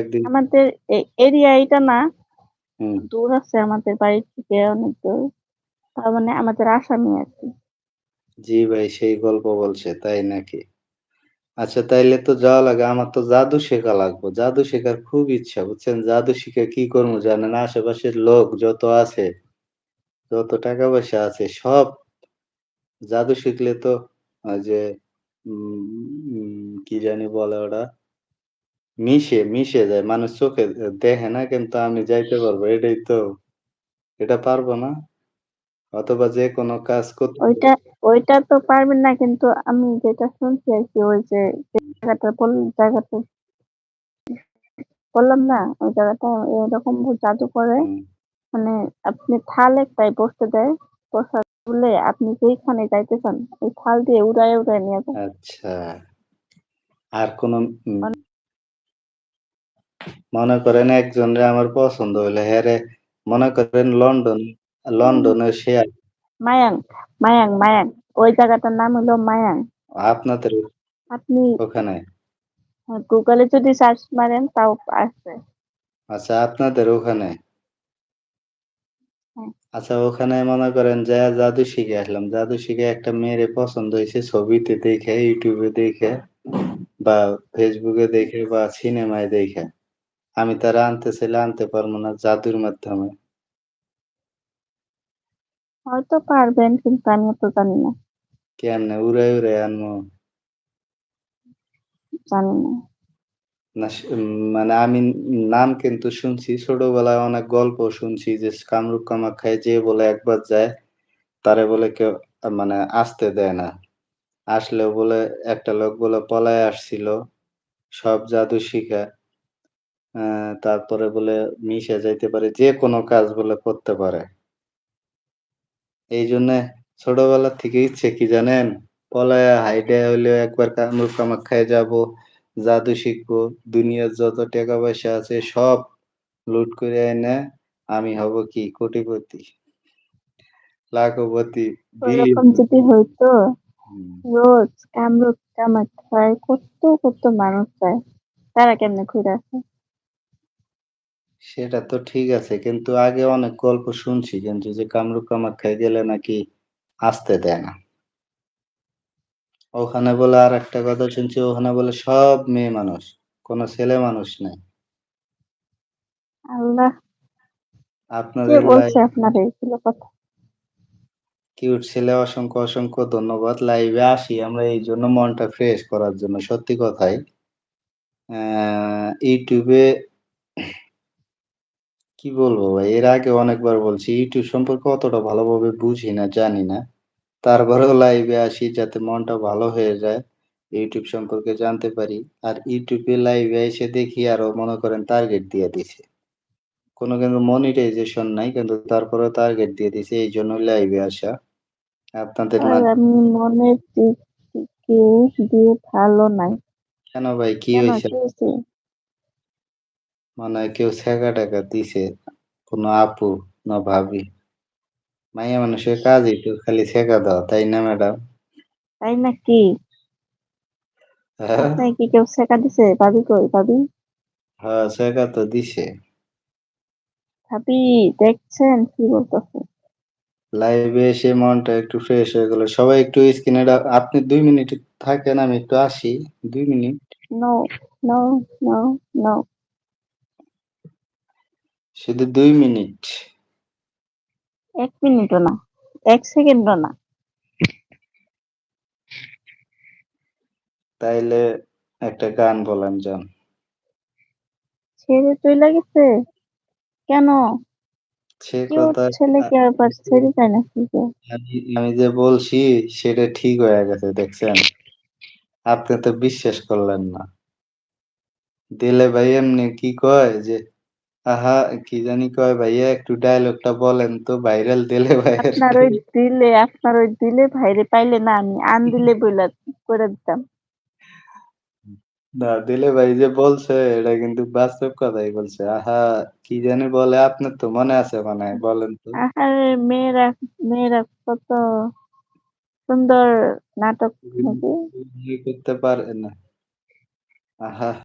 একদিন আমাদের এরিয়া এটা না। দূর আছে আমাদের বাড়ি থেকে অনেক দূর। তার মানে আমাদের আসামি আরকি। জি ভাই, সেই গল্প বলছে, তাই নাকি? আচ্ছা তাইলে তো যাওয়া লাগে। আমার তো জাদু শেখা লাগবো। জাদু শেখার খুব ইচ্ছা, বুঝছেন? জাদু শিখে কি করব জানেন? আশেপাশের লোক যত আছে, যত টাকা পয়সা আছে সব জাদু শিখলে তো যে কি জানি বলে ওটা? মিশে, মিশে যায়। মানুষ চোখে এ দেখে না কিন্তু আমি যাইতে পারব। এটাই তো এটা পারব না? অথবা যেকোনো কাজ করতে ওইটা ওইটা তো পারবেন না কিন্তু আমি যেটা শুনছি আরকি ওই যে, যে জায়গাটা বল জায়গাটা বললাম না? ওই জায়গাটা এরকম জাদু করে। হুম। মানে আপনি থাল একটায় বসতে দেয়। বসলে আপনি যেইখানে যাইতে চান ওই থাল দিয়ে উড়ায়ে, উড়ায়ে নিয়ে যায়। আচ্ছা। আর কোন উম মনে করেন একজনরে আমার পছন্দ হইল। হেরে মনে করেন লন্ডন হুম। লন্ডনে সে মায়াং, মায়াং, মায়াং। ওই জায়গাটার নাম হলো মায়াং। আপনাদের আপনি ওখানে? হ্যাঁ, Google এ যদি সার্চ মারেন তাও আসবে। আচ্ছা আপনাদের ওখানে? হ্যাঁ। আচ্ছা ওখানে মনে করেন যাইয়া জাদু শিখে আসলাম। জাদু শিখে একটা মেয়েরে পছন্দ হয়েছে ছবিতে দেখে, ইউটিউবে দেখে বা ফেসবুকে দেখে বা সিনেমায় দেইখা। আমি তারা আনতে চাইলে আনতে পারব না জাদুর মাধ্যমে। হয়তো পারবেন কিন্তু আমি অত জানি না। কেমনে উড়ায়, উড়ায় আনমু? জানি। না মানে আমি নাম কিন্তু শুনছি। ছোটবেলায় অনেক গল্প শুনছি যে কামরূপ কামাখ্যায় যে বলে একবার যায়, তারে বলে কেউ মানে আসতে দেয় না। আসলেও বলে একটা লোক বলে পলায় আসছিল। সব জাদু শিখা। তারপরে বলে মিশে যাইতে পারে। যেকোনো কাজ বলে করতে পারে। এইজন্যে ছোটবেলা থেকে ইচ্ছে কি জানেন? পলায়া হাইটা হইলেও একবার কামরূপ কামাখ্যায় যাব, জাদু শিখব। দুনিয়ার যত টাকা পয়সা আছে সব লুট করে এনে আমি হব কি কোটিপতি। লাখপতি, যদি হইতো। রোজ কামরূপ কামাখ্যায় কত, কত মানুষ যায়। তারা কেমনে ঘুরে আসে? সেটা তো ঠিক আছে। কিন্তু আগে অনেক গল্প শুনছি কিন্তু যে কামরূপ কামাখ্যায় গেলে নাকি আসতে দেয় না। ওখানে বলে আর একটা কথা শুনছি ওখানে বলে সব মেয়ে মানুষ। কোন ছেলে মানুষ নাই। আল্লাহ! আপনাদের লাই বলছে আপনারে এগুলো কথা? কিউট ছেলে অসংখ্য, অসংখ্য ধন্যবাদ। লাইভে আসি আমরা এইজন্য মনটা ফ্রেশ করার জন্য। সত্যি কথাই। এ কি বলব ভাই? এর আগে অনেকবার বলছি YouTube সম্পর্কে অতটা ভালোভাবে বুঝি না, জানি না। তারপরেও লাইভে আসি যাতে মনটা ভালো হয়ে যায়। YouTube সম্পর্কে জানতে পারি। আর এ লাইভে এসে দেখি আরও মনে করেন টার্গেট দিয়ে দিছে। কোন কিন্তু মনিটাইজেশন নাই কিন্তু তারপরেও টার্গেট দিয়ে দিছে এইজন্য লাইভে আসা। আপনাদের আমি মনের দিক থেকে দিয়ে ভালো নাই। কেন ভাই কি হইছে? মনে হয় কেউ ছ্যাঁকা-ট্যাঁকা দিছে। কোন আপু না ভাবি। মাইয়া মানুষের কাজই তো খালি ছ্যাঁকা দেওয়া, তাই না ম্যাডাম? তাই নাকি? হ্যাঁ? কি কেউ ছ্যাঁকা দিছে? ভাবি কই ভাবি? হ্যাঁ, ছ্যাঁকা তো দিছে। ভাবি দেখছেন কি বলতেছে? লাইভে এসে মনটা একটু ফ্রেশ হয়ে গেল। সবাই একটু স্ক্রিনে আপনি দুই মিনিট থাকেন আমি একটু আসি। দুই minute. No, no, no, no. শুধু দুই মিনিট। ১ মিনিটও না। ১ সেকেন্ডও না। তাইলে একটা গান বলেন যান। ছেড়ে চইলা গেছে? কেন? সে কথা ছেলে কি আবার ছেড়ে যায়? আমি আমি যে বলছি সেটা ঠিক হয়ে গেছে দেখছেন? আপনি তো বিশ্বাস করলেন না। দিলে ভাই এমনি কি কয় যে, আহা কি জানি কয় ভাইয়া একটু ডায়ালগটা বলেন তো ভাইরাল দিলে ভাইয়ের আপনার ওই দিলে আপনার ওই দিলে ভাইরে পাইলে না আমি আনদিলে বইলা কইরা দিতাম। না দিলে ভাই যে বলছে এটা কিন্তু বাস্তব কথাই বলছে। আহা কি জানি বলে আপনার তো মনে আছে মনে হয় বলেন তো? আহারে মেয়েরা, মেয়েরা কত সুন্দর নাটক নাকি? করতে পারে না। আহা!